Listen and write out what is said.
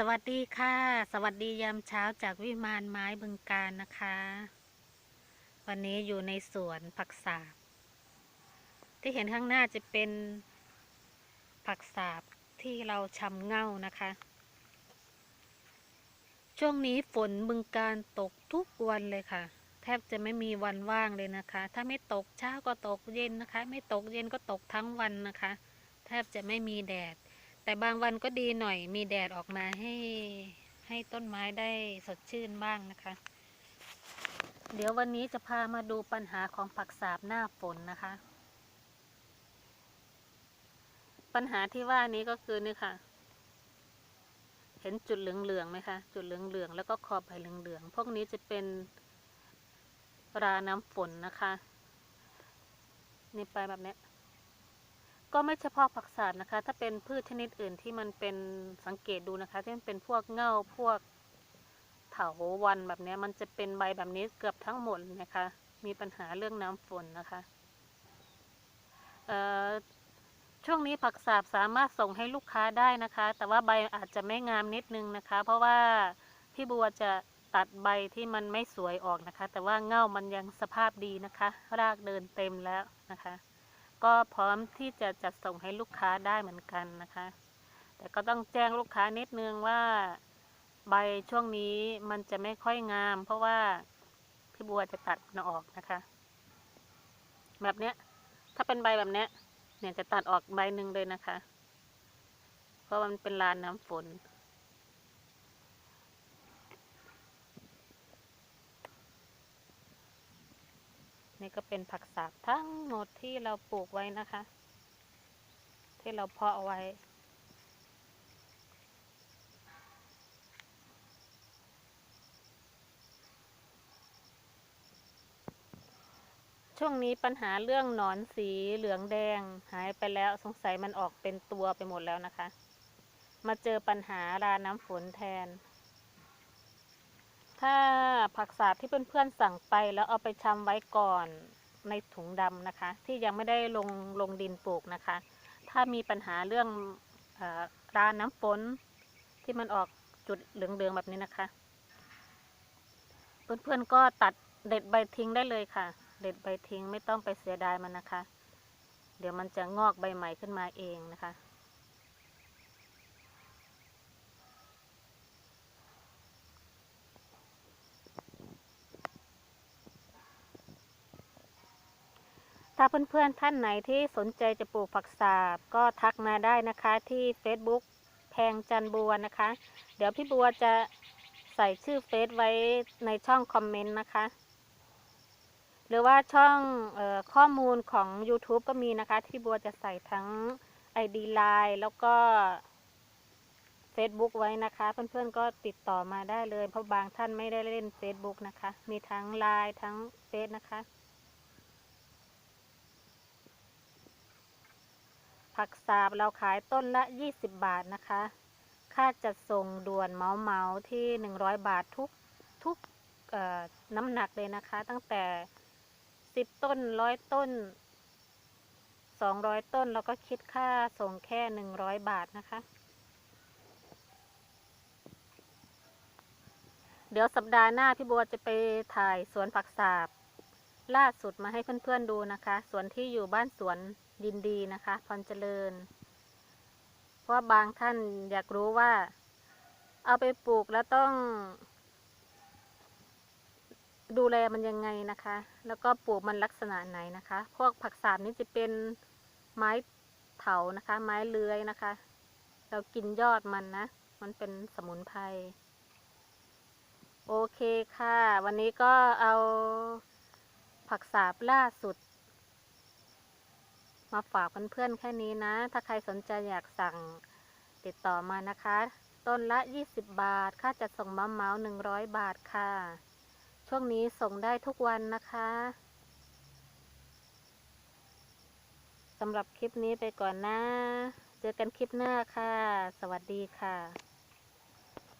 สวัสดีค่ะ สวัสดียามเช้าจากวิมานไม้บึงการนะคะ วันนี้อยู่ในสวนผักสาบ ที่เห็นข้างหน้าจะเป็นผักสาบที่เราชำเง่านะคะ ช่วงนี้ฝนบึงการตกทุกวันเลยค่ะ แทบจะไม่มีวันว่างเลยนะคะ ถ้าไม่ตกเช้าก็ตกเย็นนะคะ ไม่ตกเย็นก็ตกทั้งวันนะคะ แทบจะไม่มีแดด แต่บางวันก็ดีหน่อย มีแดดออกมาให้ให้ต้นไม้ได้สดชื่นบ้างนะคะ เดี๋ยววันนี้จะพามาดูปัญหาของผักสาบหน้าฝนนะคะ ปัญหาที่ว่านี้ก็คือนี่ค่ะ เห็นจุดเหลืองๆไหมคะ จุดเหลืองๆแล้วก็ขอบใบเหลืองๆ พวกนี้จะเป็นราน้ำฝนนะคะ นี่ไปแบบนี้ ก็ไม่เฉพาะผักสาดนะคะ ถ้าเป็นพืชชนิดอื่นที่มันเป็นสังเกตดูนะคะที่มันเป็นพวกเง่าพวกเถาวันแบบนี้มันจะเป็นใบแบบนี้เกือบทั้งหมดนะคะ มีปัญหาเรื่องน้ำฝนนะคะช่วงนี้ผักสาบสามารถส่งให้ลูกค้าได้นะคะ แต่ว่าใบอาจจะไม่งามนิดนึงนะคะ เพราะว่าพี่บัวจะตัดใบที่มันไม่สวยออกนะคะ แต่ว่าเง่ามันยังสภาพดีนะคะ รากเดินเต็มแล้วนะคะ ก็พร้อมที่จะจัดส่งให้ลูกค้าได้เหมือนกันนะคะ แต่ก็ต้องแจ้งลูกค้านิดนึงว่าใบช่วงนี้มันจะไม่ค่อยงาม เพราะว่าพี่บัวจะตัดมันออกนะคะ แบบเนี้ย ถ้าเป็นใบแบบเนี้ย เนี่ยจะตัดออกใบหนึ่งเลยนะคะ เพราะมันเป็นลานน้ำฝน นี่ก็เป็นผักสาบทั้งหมดที่เราปลูกไว้นะคะ ที่เราเพาะเอาไว้ ช่วงนี้ปัญหาเรื่องหนอนสีเหลืองแดงหายไปแล้วสงสัยมันออกเป็นตัวไปหมดแล้วนะคะ มาเจอปัญหาราน้ำฝนแทน ถ้าผักสาบที่เพื่อนๆสั่งไปแล้วเอาไปชำไว้ก่อนในถุงดำนะคะ ที่ยังไม่ได้ลงลงดินปลูกนะคะ ถ้ามีปัญหาเรื่องออราน้ำฝนที่มันออกจุดเหลืองๆแบบนี้นะคะ เพื่อนๆก็ตัดเด็ดใบทิ้งได้เลยค่ะ เด็ดใบทิ้งไม่ต้องไปเสียดายมันนะคะ เดี๋ยวมันจะงอกใบใหม่ขึ้นมาเองนะคะ ถ้าเพื่อนๆท่านไหนที่สนใจจะปลูกผักสาบ ก็ทักมาได้นะคะที่ Facebook แพงจันบัวนะคะ เดี๋ยวพี่บัวจะใส่ชื่อเฟซไว้ในช่องคอมเมนต์นะคะ หรือว่าช่องออข้อมูลของ YouTube ก็มีนะคะ ที่บัวจะใส่ทั้ง ID Line แล้วก็ Facebook ไว้นะคะ เพื่อนๆก็ติดต่อมาได้เลย เพราะบางท่านไม่ได้เล่น Facebook นะคะ มีทั้ง Line ทั้งเฟซนะคะ ผักสาบเราขายต้นละ 20 บาทนะคะ ค่าจัดส่งด่วนเมาเมาที่ 100 บาททุกทุกน้ำหนักเลยนะคะ ตั้งแต่ 10 ต้นร้อยต้น 200 ต้นเราก็คิดค่าส่งแค่ 100 บาทนะคะ เดี๋ยวสัปดาห์หน้าพี่บัวจะไปถ่ายสวนผักสาบล่าสุดมาให้เพื่อนๆดูนะคะ สวนที่อยู่บ้านสวน ดินดีนะคะพรเจริญ เพราะบางท่านอยากรู้ว่า เอาไปปลูกแล้วต้อง ดูแลมันยังไงนะคะ แล้วก็ปลูกมันลักษณะไหนนะคะ พวกผักสาบนี้จะเป็นไม้เถานะคะ ไม้เลื้อยนะคะ เรากินยอดมันนะ มันเป็นสมุนไพรโอเคค่ะ วันนี้ก็เอาผักสาบล่าสุด มาฝากเพื่อนๆแค่นี้นะ ถ้าใครสนใจอยากสั่งติดต่อมานะคะ ต้นละ 20 บาท ค่าจัดส่งมาเมาส์100บาทค่ะ ช่วงนี้ส่งได้ทุกวันนะคะสำหรับคลิปนี้ไปก่อนนะ เจอกันคลิปหน้าค่ะ สวัสดีค่ะ